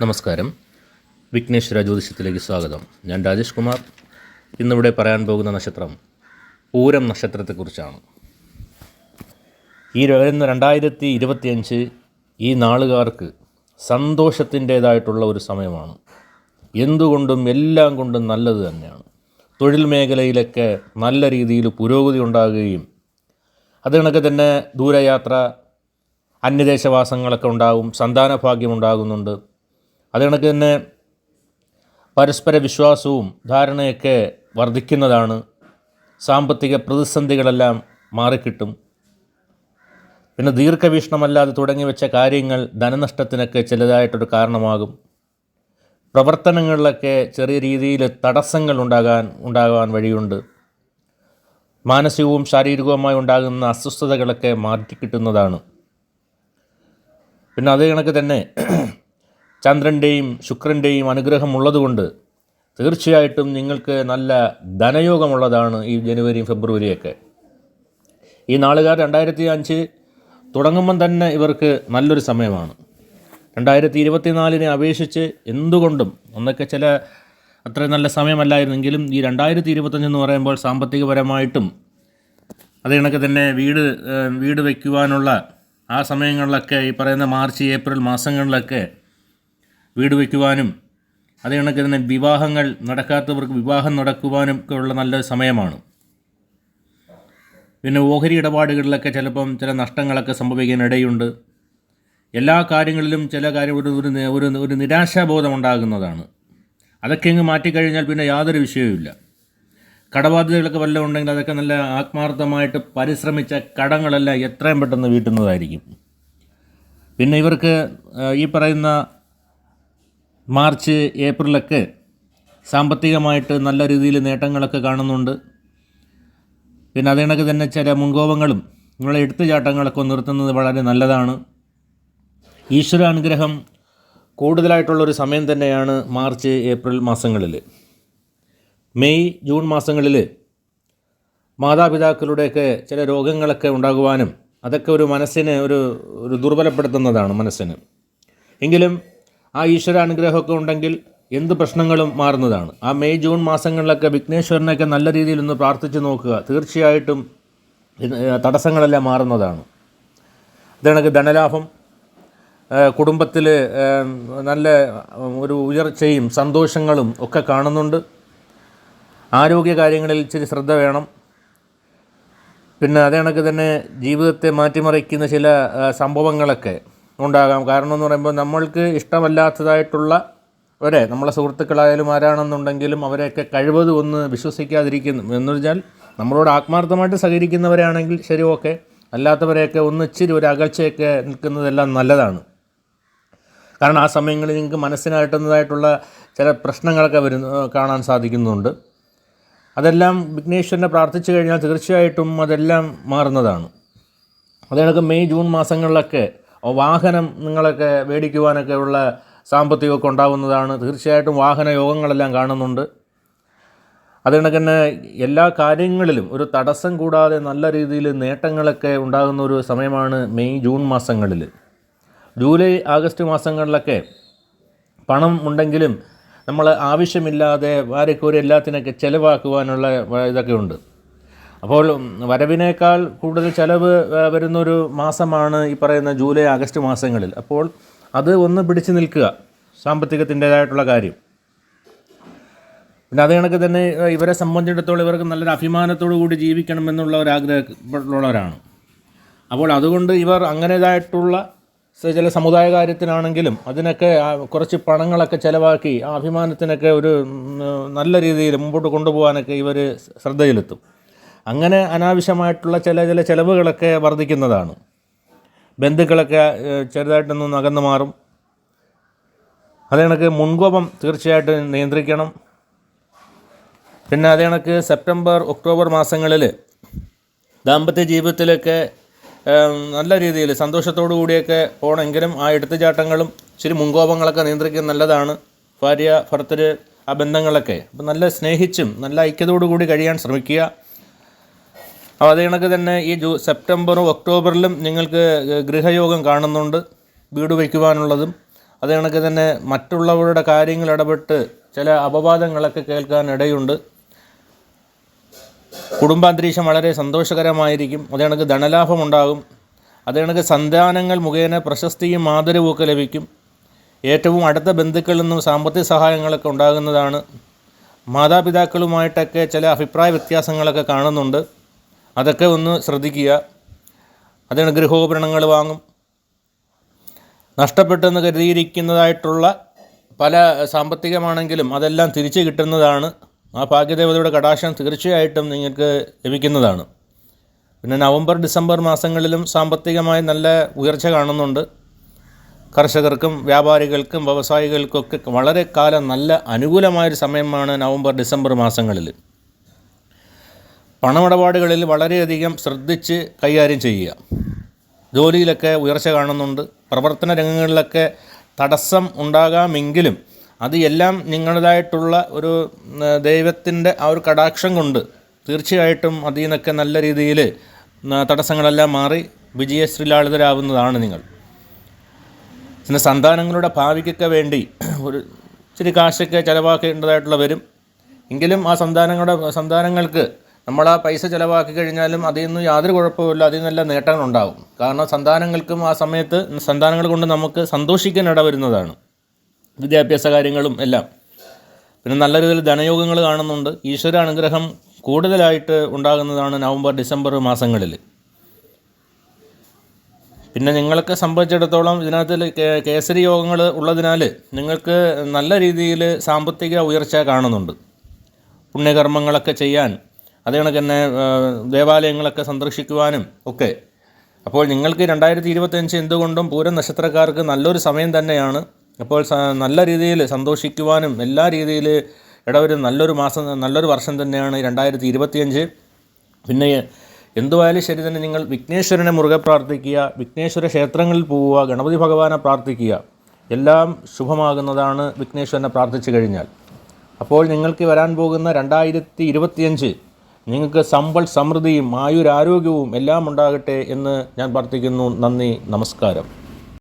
നമസ്കാരം. വിഘ്നേശ്വര ജ്യോതിഷത്തിലേക്ക് സ്വാഗതം. ഞാൻ രാജേഷ് കുമാർ. ഇന്നിവിടെ പറയാൻ പോകുന്ന നക്ഷത്രം പൂരം നക്ഷത്രത്തെക്കുറിച്ചാണ്. ഈ വരുന്ന രണ്ടായിരത്തി ഇരുപത്തിയഞ്ച് ഈ നാളുകാർക്ക് സന്തോഷത്തിന്റേതായിട്ടുള്ള ഒരു സമയമാണ്. എന്തുകൊണ്ടും എല്ലാം കൊണ്ടും നല്ലത് തന്നെയാണ്. തൊഴിൽ മേഖലയിലൊക്കെ നല്ല രീതിയിൽ പുരോഗതി ഉണ്ടാകുകയും അതിനൊക്കെ തന്നെ ദൂരയാത്ര അന്യദേശവാസങ്ങളൊക്കെ ഉണ്ടാകും സന്താന ഭാഗ്യം ഉണ്ടാകുന്നുണ്ട്. അത് കണക്ക് തന്നെ പരസ്പര വിശ്വാസവും ധാരണയൊക്കെ വർദ്ധിക്കുന്നതാണ് സാമ്പത്തിക പ്രതിസന്ധികളെല്ലാം മാറിക്കിട്ടും. പിന്നെ ദീർഘവീക്ഷണമല്ലാതെ തുടങ്ങി വെച്ച കാര്യങ്ങൾ ധനനഷ്ടത്തിനൊക്കെ ചിലതായിട്ടൊരു കാരണമാകും. പ്രവർത്തനങ്ങളിലൊക്കെ ചെറിയ രീതിയിൽ തടസ്സങ്ങൾ ഉണ്ടാകാൻ ഉണ്ടാകാൻ വഴിയുണ്ട്. മാനസികവും ശാരീരികവുമായി ഉണ്ടാകുന്ന അസ്വസ്ഥതകളൊക്കെ മാറ്റിക്കിട്ടുന്നതാണ്. പിന്നെ അതേ കണക്ക് തന്നെ ചന്ദ്രന്റെയും ശുക്രന്റെയും അനുഗ്രഹം ഉള്ളതുകൊണ്ട് തീർച്ചയായിട്ടും നിങ്ങൾക്ക് നല്ല ധനയോഗമുള്ളതാണ് ഈ ജനുവരിയും ഫെബ്രുവരിയൊക്കെ. ഈ നാളുകാർ രണ്ടായിരത്തി അഞ്ച് തുടങ്ങുമ്പം തന്നെ ഇവർക്ക് നല്ലൊരു സമയമാണ്. രണ്ടായിരത്തി ഇരുപത്തിനാലിനെ അപേക്ഷിച്ച് എന്തുകൊണ്ടും ഒന്നൊക്കെ ചില അത്ര നല്ല സമയമല്ലായിരുന്നെങ്കിലും ഈ രണ്ടായിരത്തി ഇരുപത്തഞ്ച് എന്ന് പറയുമ്പോൾ സാമ്പത്തികപരമായിട്ടും അത് കണക്ക് തന്നെ വീട് വീട് വയ്ക്കുവാനുള്ള ആ സമയങ്ങളിലൊക്കെ ഈ പറയുന്ന മാർച്ച് ഏപ്രിൽ മാസങ്ങളിലൊക്കെ വീട് വയ്ക്കുവാനും അതേ കണക്ക് തന്നെ വിവാഹങ്ങൾ നടക്കാത്തവർക്ക് വിവാഹം നടക്കുവാനും ഒക്കെ ഉള്ള നല്ല സമയമാണ്. പിന്നെ ഓഹരി ഇടപാടുകളിലൊക്കെ ചിലപ്പം ചില നഷ്ടങ്ങളൊക്കെ സംഭവിക്കാൻ ഇടയുണ്ട് എല്ലാ കാര്യങ്ങളിലും ചില കാര്യം ഒരു ഒരു ഒരു നിരാശാബോധം ഉണ്ടാകുന്നതാണ്. അതൊക്കെ അങ്ങ് മാറ്റിക്കഴിഞ്ഞാൽ പിന്നെ യാതൊരു വിഷയവുമില്ല. കടബാധ്യതകളൊക്കെ വല്ലതും ഉണ്ടെങ്കിൽ അതൊക്കെ നല്ല ആത്മാർത്ഥമായിട്ട് പരിശ്രമിച്ച കടങ്ങളെല്ലാം എത്രയും പെട്ടെന്ന് വീട്ടുന്നതായിരിക്കും. പിന്നെ ഇവർക്ക് ഈ പറയുന്ന മാർച്ച് ഏപ്രിലൊക്കെ സാമ്പത്തികമായിട്ട് നല്ല രീതിയിൽ നേട്ടങ്ങളൊക്കെ കാണുന്നുണ്ട്. പിന്നെ അതിനൊക്കെ തന്നെ ചില മുൻകോപങ്ങളും നിങ്ങളെ എടുത്തുചാട്ടങ്ങളൊക്കെ നിർത്തുന്നത് വളരെ നല്ലതാണ്. ഈശ്വര അനുഗ്രഹം കൂടുതലായിട്ടുള്ളൊരു സമയം തന്നെയാണ് മാർച്ച് ഏപ്രിൽ മാസങ്ങളിൽ മെയ് ജൂൺ മാസങ്ങളിൽ മാതാപിതാക്കളുടെയൊക്കെ ചില രോഗങ്ങളൊക്കെ ഉണ്ടാകുവാനും അതൊക്കെ ഒരു മനസ്സിനെ ഒരു ഒരു ദുർബലപ്പെടുത്തുന്നതാണ് മനസ്സിന്. എങ്കിലും ആ ഈശ്വര അനുഗ്രഹമൊക്കെ ഉണ്ടെങ്കിൽ എന്ത് പ്രശ്നങ്ങളും മാറുന്നതാണ്. ആ മെയ് ജൂൺ മാസങ്ങളിലൊക്കെ വിഘ്നേശ്വരനെയൊക്കെ നല്ല രീതിയിൽ ഒന്ന് പ്രാർത്ഥിച്ച് നോക്കുക. തീർച്ചയായിട്ടും തടസ്സങ്ങളെല്ലാം മാറുന്നതാണ്. ഇതണക്ക് ധനലാഭം. കുടുംബത്തിൽ നല്ല ഒരു ഉയർച്ചയും സന്തോഷങ്ങളും ഒക്കെ കാണുന്നുണ്ട്. ആരോഗ്യ കാര്യങ്ങളിൽ ഇച്ചിരി ശ്രദ്ധ വേണം. പിന്നെ അതേ കണക്ക് തന്നെ ജീവിതത്തെ മാറ്റിമറിക്കുന്ന ചില സംഭവങ്ങളൊക്കെ ഉണ്ടാകാം. കാരണം എന്ന് പറയുമ്പോൾ നമ്മൾക്ക് ഇഷ്ടമല്ലാത്തതായിട്ടുള്ള വരെ നമ്മളെ സുഹൃത്തുക്കളായാലും ആരാണെന്നുണ്ടെങ്കിലും അവരെയൊക്കെ കഴിവതും ഒന്ന് വിശ്വസിക്കാതിരിക്കുന്നു. എന്ന് വെച്ചാൽ നമ്മളോട് ആത്മാർത്ഥമായിട്ട് സഹകരിക്കുന്നവരാണെങ്കിൽ ശരി ഓക്കെ അല്ലാത്തവരെയൊക്കെ ഒന്ന് ഇച്ചിരി ഒരു അകൽച്ചയൊക്കെ നിൽക്കുന്നതെല്ലാം നല്ലതാണ്. കാരണം ആ സമയങ്ങളിൽ നിങ്ങൾക്ക് മനസ്സിനായിട്ടുന്നതായിട്ടുള്ള ചില പ്രശ്നങ്ങളൊക്കെ വരുന്നു കാണാൻ സാധിക്കുന്നുണ്ട്. അതെല്ലാം വിഘ്നേശ്വരനെ പ്രാർത്ഥിച്ചു കഴിഞ്ഞാൽ തീർച്ചയായിട്ടും അതെല്ലാം മാറുന്നതാണ്. അതേ മെയ് ജൂൺ മാസങ്ങളിലൊക്കെ വാഹനം നിങ്ങളൊക്കെ മേടിക്കുവാനൊക്കെ ഉള്ള സാമ്പത്തികമൊക്കെ ഉണ്ടാവുന്നതാണ്. തീർച്ചയായിട്ടും വാഹന യോഗങ്ങളെല്ലാം കാണുന്നുണ്ട്. അതുകൊണ്ട് തന്നെ എല്ലാ കാര്യങ്ങളിലും ഒരു തടസ്സം കൂടാതെ നല്ല രീതിയിൽ നേട്ടങ്ങളൊക്കെ ഉണ്ടാകുന്ന ഒരു സമയമാണ് മെയ് ജൂൺ മാസങ്ങളിൽ. ജൂലൈ ആഗസ്റ്റ് മാസങ്ങളിലൊക്കെ പണം ഉണ്ടെങ്കിലും നമ്മൾ ആവശ്യമില്ലാതെ വാരക്കൂരി എല്ലാത്തിനൊക്കെ ചിലവാക്കുവാനുള്ള ഇതൊക്കെ ഉണ്ട്. അപ്പോൾ വരവിനേക്കാൾ കൂടുതൽ ചിലവ് വരുന്നൊരു മാസമാണ് ഈ പറയുന്ന ജൂലൈ ആഗസ്റ്റ് മാസങ്ങളിൽ. അപ്പോൾ അത് ഒന്ന് പിടിച്ചു നിൽക്കുക സാമ്പത്തികത്തിന്റേതായിട്ടുള്ള കാര്യം. പിന്നെ അത് കണക്ക് തന്നെ ഇവരെ സംബന്ധിച്ചിടത്തോളം ഇവർക്ക് നല്ലൊരു അഭിമാനത്തോടു കൂടി ജീവിക്കണമെന്നുള്ള ഒരു ആഗ്രഹമുള്ളവരാണ് അപ്പോൾ അതുകൊണ്ട് ഇവർ അങ്ങനേതായിട്ടുള്ള ചില സമുദായ കാര്യത്തിനാണെങ്കിലും അതിനൊക്കെ കുറച്ച് പണങ്ങളൊക്കെ ചിലവാക്കി ആ അഭിമാനത്തിനൊക്കെ ഒരു നല്ല രീതിയിൽ മുമ്പോട്ട് കൊണ്ടുപോകാനൊക്കെ ഇവർ ശ്രദ്ധ ചെലുത്തും അങ്ങനെ അനാവശ്യമായിട്ടുള്ള ചില ചില ചിലവുകളൊക്കെ വർദ്ധിക്കുന്നതാണ്. ബന്ധുക്കളൊക്കെ ചെറുതായിട്ടൊന്നും അകന്നു മാറും. അതേ കണക്ക് മുൻകോപം തീർച്ചയായിട്ടും നിയന്ത്രിക്കണം. പിന്നെ അതേ കണക്ക് സെപ്റ്റംബർ ഒക്ടോബർ മാസങ്ങളിൽ ദാമ്പത്യ ജീവിതത്തിലൊക്കെ നല്ല രീതിയിൽ സന്തോഷത്തോടു കൂടിയൊക്കെ പോകണമെങ്കിലും ആ എടുത്തുചാട്ടങ്ങളും ഇച്ചിരി മുൻകോപങ്ങളൊക്കെ നിയന്ത്രിക്കുന്നത് നല്ലതാണ്. ഭാര്യ ഭർത്തര് ആ ബന്ധങ്ങളൊക്കെ. അപ്പം നല്ല സ്നേഹിച്ചും നല്ല ഐക്യത്തോടു കൂടി കഴിയാൻ ശ്രമിക്കുക. അപ്പോൾ അത് കണക്ക് തന്നെ ഈ ജൂ സെപ്റ്റംബറും ഒക്ടോബറിലും നിങ്ങൾക്ക് ഗൃഹയോഗം കാണുന്നുണ്ട് വീട് വയ്ക്കുവാനുള്ളതും. അത് കണക്ക് തന്നെ മറ്റുള്ളവരുടെ കാര്യങ്ങൾ ഇടപെട്ട് ചില അപവാദങ്ങളൊക്കെ കേൾക്കാൻ ഇടയുണ്ട് കുടുംബാന്തരീക്ഷം വളരെ സന്തോഷകരമായിരിക്കും. അത് കണക്ക് ധനലാഭം ഉണ്ടാകും അത് കണക്ക് സന്താനങ്ങൾ മുഖേന പ്രശസ്തിയും ആദരവും ഒക്കെ ലഭിക്കും. ഏറ്റവും അടുത്ത ബന്ധുക്കളിൽ നിന്നും സാമ്പത്തിക സഹായങ്ങളൊക്കെ ഉണ്ടാകുന്നതാണ്. മാതാപിതാക്കളുമായിട്ടൊക്കെ ചില അഭിപ്രായ വ്യത്യാസങ്ങളൊക്കെ കാണുന്നുണ്ട്. അതൊക്കെ ഒന്ന് ശ്രദ്ധിക്കുക. അതിന് ഗൃഹോപകരണങ്ങൾ വാങ്ങും. നഷ്ടപ്പെട്ടെന്ന് കരുതിയിരിക്കുന്നതായിട്ടുള്ള പല സാമ്പത്തികമാണെങ്കിലും അതെല്ലാം തിരിച്ചു കിട്ടുന്നതാണ്. ആ ഭാഗ്യദേവതയുടെ കടാശം തീർച്ചയായിട്ടും നിങ്ങൾക്ക് ലഭിക്കുന്നതാണ്. പിന്നെ നവംബർ ഡിസംബർ മാസങ്ങളിലും സാമ്പത്തികമായി നല്ല ഉയർച്ച കാണുന്നുണ്ട്. കർഷകർക്കും വ്യാപാരികൾക്കും വ്യവസായികൾക്കൊക്കെ വളരെ കാലം നല്ല അനുകൂലമായൊരു സമയമാണ് നവംബർ ഡിസംബർ മാസങ്ങളിൽ. പണമിടപാടുകളിൽ വളരെയധികം ശ്രദ്ധിച്ച് കൈകാര്യം ചെയ്യുക. ജോലിയിലൊക്കെ ഉയർച്ച കാണുന്നുണ്ട്. പ്രവർത്തന രംഗങ്ങളിലൊക്കെ തടസ്സം ഉണ്ടാകാമെങ്കിലും അത് എല്ലാം നിങ്ങളുടേതായിട്ടുള്ള ഒരു ദൈവത്തിന്റെ ആ ഒരു കടാക്ഷം കൊണ്ട് തീർച്ചയായിട്ടും അതിൽ നിന്നൊക്കെ നല്ല രീതിയിൽ തടസ്സങ്ങളെല്ലാം മാറി വിജയശ്രീലാളിതരാകുന്നതാണ് നിങ്ങൾ. പിന്നെ സന്താനങ്ങളുടെ ഭാവിക്കൊക്കെ വേണ്ടി ഒരു ഇച്ചിരി കാശൊക്കെ ചിലവാക്കേണ്ടതായിട്ടുള്ള വരും. എങ്കിലും ആ സന്താനങ്ങളുടെ സന്താനങ്ങൾക്ക് നമ്മൾ ആ പൈസ ചിലവാക്കി കഴിഞ്ഞാലും അതിൽ നിന്ന് യാതൊരു കുഴപ്പമില്ല അതിൽ നല്ല നേട്ടങ്ങളുണ്ടാകും കാരണം സന്താനങ്ങൾക്കും ആ സമയത്ത് സന്താനങ്ങൾ കൊണ്ട് നമുക്ക് സന്തോഷിക്കാൻ ഇടവരുന്നതാണ്. വിദ്യാഭ്യാസ കാര്യങ്ങളും എല്ലാം. പിന്നെ നല്ല രീതിയിൽ ധനയോഗങ്ങൾ കാണുന്നുണ്ട്. ഈശ്വര അനുഗ്രഹം കൂടുതലായിട്ട് ഉണ്ടാകുന്നതാണ് നവംബർ ഡിസംബർ മാസങ്ങളിൽ. പിന്നെ നിങ്ങൾക്ക് സംബന്ധിച്ചിടത്തോളം ഇതിനകത്ത് കേസരി യോഗങ്ങൾ ഉള്ളതിനാൽ നിങ്ങൾക്ക് നല്ല രീതിയിൽ സാമ്പത്തിക ഉയർച്ച കാണുന്നുണ്ട്. പുണ്യകർമ്മങ്ങളൊക്കെ ചെയ്യാൻ അത് കണക്ക് തന്നെ ദേവാലയങ്ങളൊക്കെ സന്ദർശിക്കുവാനും ഒക്കെ. അപ്പോൾ നിങ്ങൾക്ക് രണ്ടായിരത്തി ഇരുപത്തഞ്ച് എന്തുകൊണ്ടും പൂരം നക്ഷത്രക്കാർക്ക് നല്ലൊരു സമയം തന്നെയാണ്. അപ്പോൾ നല്ല രീതിയിൽ സന്തോഷിക്കുവാനും എല്ലാ രീതിയിൽ ഇടവരും നല്ലൊരു മാസം നല്ലൊരു വർഷം തന്നെയാണ് രണ്ടായിരത്തി ഇരുപത്തിയഞ്ച് പിന്നെ എന്തുവായാലും ശരി തന്നെ നിങ്ങൾ വിഘ്നേശ്വരനെ മുറുകെ പ്രാർത്ഥിക്കുക വിഘ്നേശ്വര ക്ഷേത്രങ്ങളിൽ പോവുക ഗണപതി ഭഗവാനെ പ്രാർത്ഥിക്കുക. എല്ലാം ശുഭമാകുന്നതാണ് വിഘ്നേശ്വരനെ പ്രാർത്ഥിച്ചു കഴിഞ്ഞാൽ. അപ്പോൾ നിങ്ങൾക്ക് വരാൻ പോകുന്ന രണ്ടായിരത്തി ഇരുപത്തിയഞ്ച് നിങ്ങൾക്ക് സമ്പൽ സമൃദ്ധിയും ആയുരാരോഗ്യവും എല്ലാം ഉണ്ടാകട്ടെ എന്ന് ഞാൻ പ്രാർത്ഥിക്കുന്നു. നന്ദി നമസ്കാരം.